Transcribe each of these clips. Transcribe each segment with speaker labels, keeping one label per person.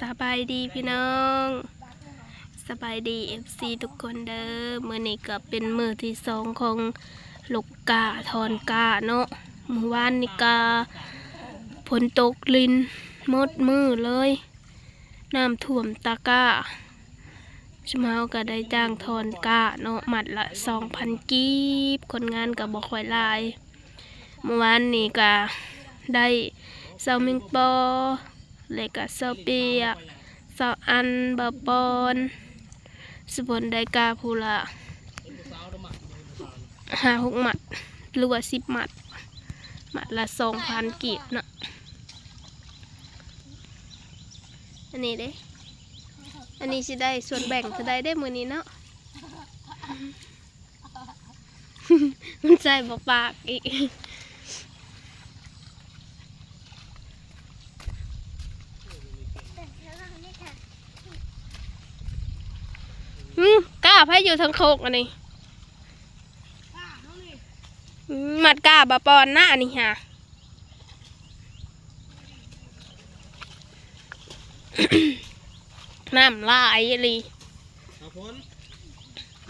Speaker 1: สบายดีพี่น้องสบายดีเอฟซีทุกคนเด้อมือนี้ก็เป็นมือที่สองของลูกกาทอนกาเนาะเมื่อวานนี่กาฝนตกลินหมดมือเลยน้ำท่วมตะก้าชมเฮาก็ได้จ้างทอนกาเนาะหมัดละสองพันกีบคนงานก็บอกค่อยลายเมื่อวานนี้ก็ได้เซามิงปอ เลก็เซาเปียเซาอันบะปอนสุบนไดกาพูละห้าหกหมัดหรือว่าสิบหมัดหมัดละสองพันกีบเนาะอันนี้เด้ อันนี้สิได้ส่วนแบ่งจะได้ได้มือนี้เนาะมันใจบปากอีก อื มกล้าไพ่อยู่ทางโคกอันนี้อืมมัดกล้าบะปอนหน้านี่ฮะน้ำลายอีหลี
Speaker 2: ตาพล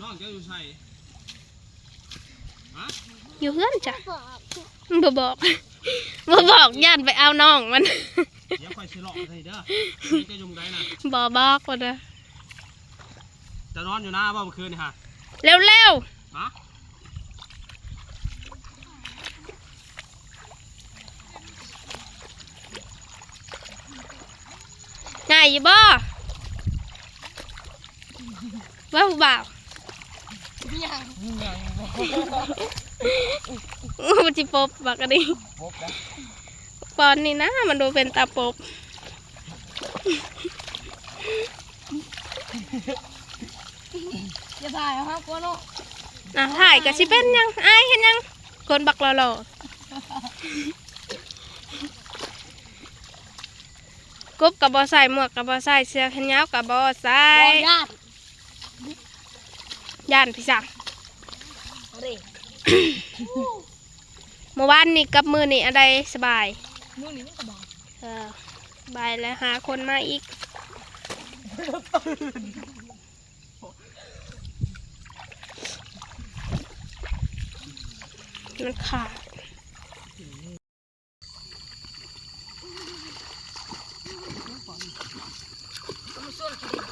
Speaker 2: น้องเจ้าอยู่ใส่ฮะ
Speaker 1: อยู่เพื่อนจ้ะบ่บอกบ่บอกย่านไปเอาน้องมัน
Speaker 2: เดี๋ยวคอยสิหลอกให้เด้อเจ้าอยู่ไดน่ะ
Speaker 1: บ่บอกว่าเด้อ
Speaker 2: จะนอนอยู่หน้าบ่เมื่อคืนนี่ฮะ
Speaker 1: เร็วเร็ว
Speaker 2: ฮะ
Speaker 1: ๆง่ายอยู่บ่ว่าผู้บ่าวมันจิปบบักอันนี้
Speaker 2: พบแล้ว
Speaker 1: ปอนนี่นะมันดูเป็นตาปบ
Speaker 3: อย่าถ่ายครับกูเนาะ
Speaker 1: อะถ่ายกับชิเป็นยังไอ้ายเห็นยังคนบักเราเรากบกับบอใส่หมวกกับบอใส่เสื้อแขนยาวกับบอใส่
Speaker 3: บอญาติ
Speaker 1: ย่านพี่สัง
Speaker 3: เอาดิ
Speaker 1: เมื่อวานนี่กับมือนี่อะไรสบาย
Speaker 3: มือนี้มันก็บอก
Speaker 1: เออสบายแล้วหาคนมาอีก มันขาด
Speaker 3: มันส่วนกิน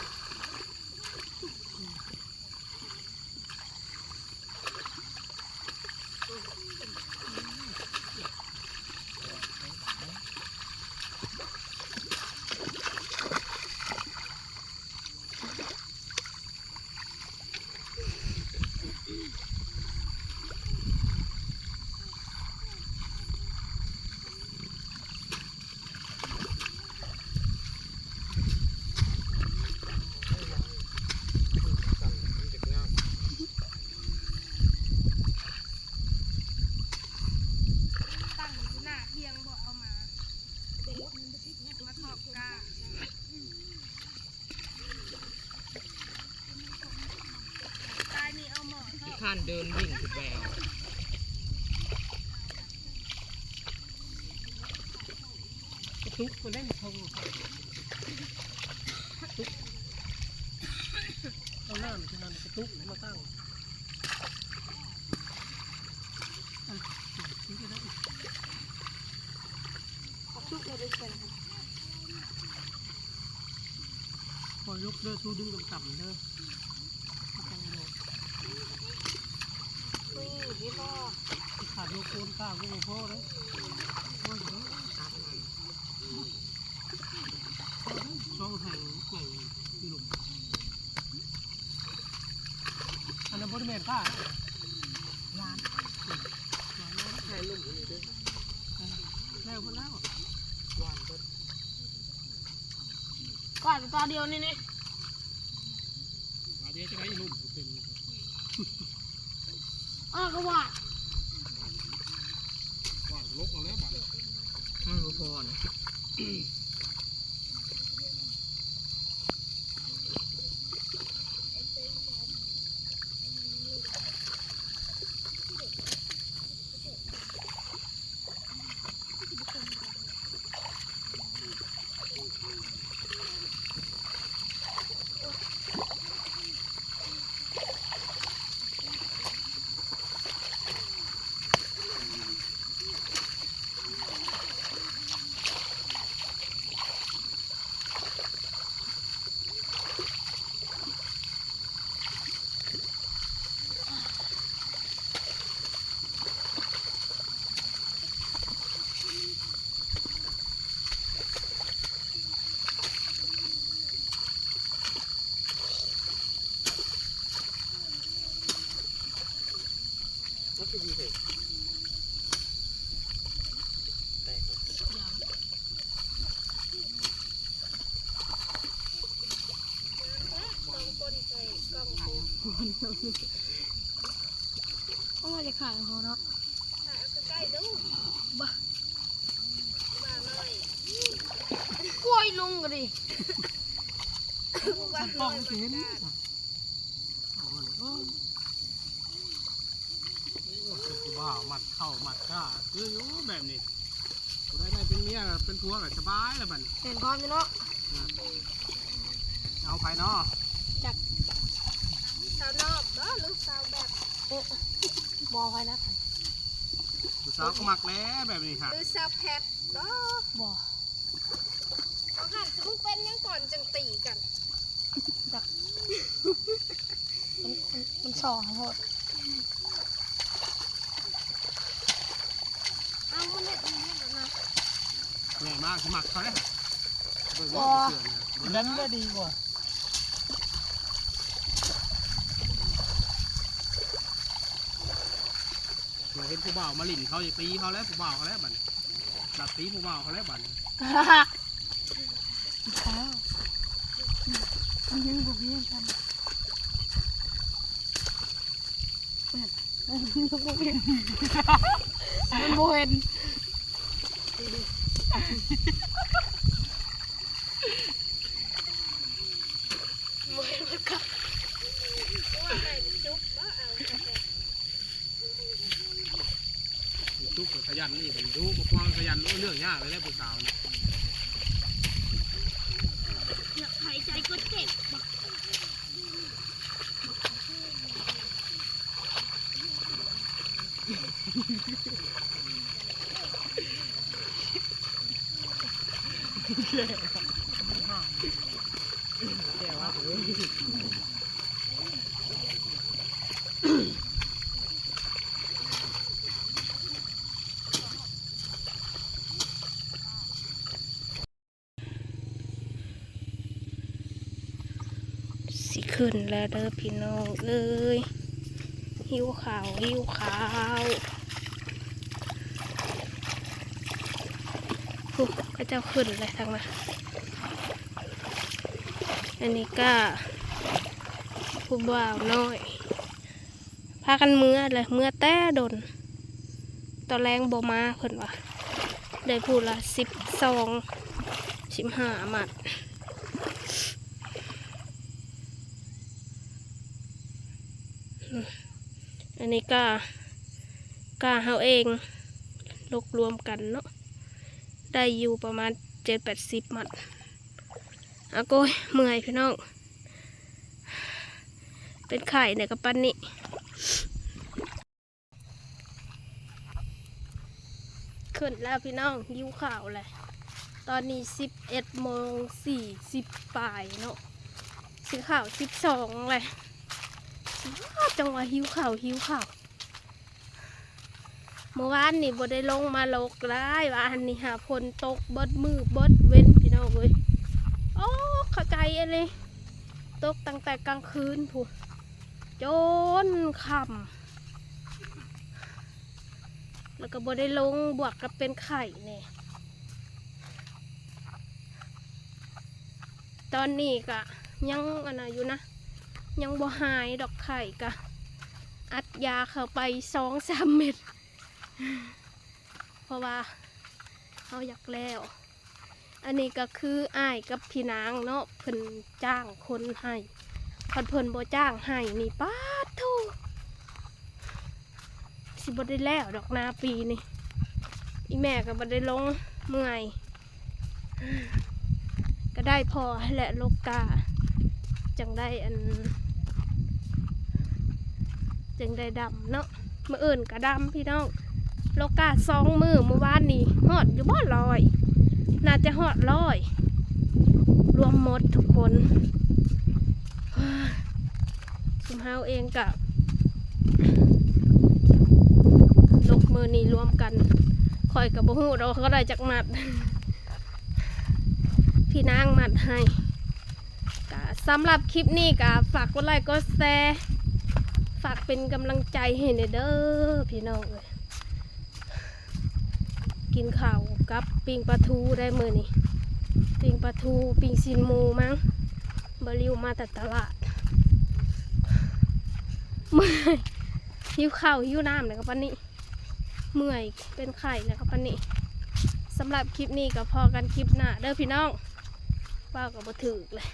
Speaker 1: ตั้งอยู่หน้าเทียงบอกเอามามาทอกกาตายนี่เอาหมอทอก
Speaker 2: ข้าน เดินวิ่งขึ้นไปเอาทุกคนได้ทงทุกเอาหน้ามันที่นั่นกระตุกมาตั้ง
Speaker 3: ชุกเลยด้วยกัน
Speaker 2: พอยกเด้อสู้ดึงต่ำๆเด้อ
Speaker 3: นี่พี่พ่อ
Speaker 2: ขาดโยโคนข้าวก็พ่อเลยช่องแห่งกล่องที่หลุมอันนั้นบริเวณข้า
Speaker 3: ร้าน
Speaker 2: ใช่ลุมอยู่ด้วยแล้วพอแล้วหวานก็
Speaker 3: ก่อนตาเดียวนี่นี่
Speaker 2: มาเดียวจะได้ลุมเป็น
Speaker 3: อ้าวก็ว่า
Speaker 2: หวานลกเอาแล้วบ้านไม่ พอนะ
Speaker 3: ก็มาจะขายของเขาเนาะ
Speaker 1: ใกล้ดู
Speaker 3: บ้า
Speaker 1: บ้าหน่อย
Speaker 3: กล้วยลุงกันดิ
Speaker 1: บ้า
Speaker 2: ป้องไม่เห็นว้าวมัดเข้ามัดข้าคืออยู่แบบนี้กูได้ได้เป็นเมียเป็นผัวกับสบายแล้วบัดนี้
Speaker 3: เห็นความอยู่เนาะ
Speaker 2: เอาไปเนาะ
Speaker 1: สาวน อกเด้อหรือสาวแบบ
Speaker 3: บอไว้นะค่ะ
Speaker 2: ผู้สาวก็มักแล้วแบบนี้ค่ะ
Speaker 1: หรือสาวแพทเด้อบ
Speaker 3: อ
Speaker 1: เอาหันซึ่งเป็นยังก่อนจังตีกัน
Speaker 3: มันมันมันสองโหด
Speaker 1: เอามันเห็ดมันเห็ดแบบนั้น
Speaker 2: เหนื่อยมากสมัครเขาเลยเบิ่ง
Speaker 3: บ
Speaker 2: ว่า
Speaker 3: อ
Speaker 2: เสือเนี่ยเบิ่ง
Speaker 4: นั้นก็ดีกว่า
Speaker 2: เห็นผู้บ่าวมาหลินเขาจะตีเขาแล้วผู้บ่าวเขาแล้วบัดนี้หลับตีผู้บ่าวเขาแล้วบัดนี้
Speaker 3: ข้าวมันยังบุกยังกันมันยังบุกยังมันโบเห็น
Speaker 1: ว่าแม่งจุ๊บบ่เอากาแฟ
Speaker 2: ทุกข์ก็ข ดูมาพวงขยันโอ้เรื่องยากเลยแหละผู้สาวเนี่
Speaker 1: อยากหายใจก็เจ็บ
Speaker 2: แก้ว่าเอ้ย
Speaker 1: สิขึ้นแล้วเด้อพี่น้องเอ้ยหิวข่าวหิวข่าวปุ๊ก็เจ้าขึ้นเลยทางมาอันนี้ก็ผู้บ่าวน้อย พากันเมื่อเลยเมื่อแต่ดน ตอนแรงบ่มาเพิ่นว่าได้พูดละสิบสองสิบห้ามัด อันนี้ก็กาเฮาเองรวบรวมกันเนาะได้อยู่ประมาณเจ็ดแปดสิบมัดอาโกยเมื่อยพี่น้อง เป็นไข่เนี่ยกับปั้นนี่ขึ้นแล้วพี่น้องยิ้วข่าวเลยตอนนี้สิบเอ็ดโมงสี่สิบปลายเนาะสีข่าวสิบสองเลย จังหวะหิวข่าวหิวข่าวเมื่อวานนี่บ่ได้ลงมาลกได้ว่าอันนี้หาฝนตกเบดมือเบดเว้นพี่น้องเว้ยโอ้เข้าใจอะไรตกตั้งแต่กลางคืนผู้จนค่ำแล้วก็บ่ได้ลงบวกกับเป็นไข่เนี่ยตอนนี้ก็ยังอันนะอยู่นะ ยังบ่หายดอกไข่กะ อัดยาเข้าไปสองสามเม็ด เพราะว่าเขาอยากแล้ว อันนี้ก็คืออ้ายกับพี่นางเนาะเพิ่นจ้างคนให้คันเพิ่นบ่จ้างให้นี่ป้าทูสิบ่ได้แล้วดอกนาปีนี่อีแม่ก็บ่ได้ลงเมื่อยก็ได้พอแหละโลกกาจังได้อัน จังได้ดำเนาะมื่ออื่นก็ดำพี่น้องโลกาสองมือเมื่อวานนี้หอดอยู่บ่ลอย น่าจะหอดลอย รวมหมดทุกคนสุมเฮาเองกับลกมือนี้รวมกันคอยกับบ่ฮู้เราก็ได้จากหมัด พี่นางหมัดให้สำหรับคลิปนี้ก็ฝากกดไลค์กดแชร์ ฝากเป็นกำลังใจให้หน่อยเด้อพี่น้องเอ้ยกินข้าวกับปิงปลาทูได้มือนี่ปิงปลาทูปิงซินมูมั้งบริวมาแต่ตลาดเมื่อยหิวข้าวหิวน้ำเลยครับปันนี้เมื่อยเป็นไข่เลยครับปันนี้สำหรับคลิปนี้ก็พอกันคลิปหน้าเด้อพี่น้องว่ากับ่ถือเลย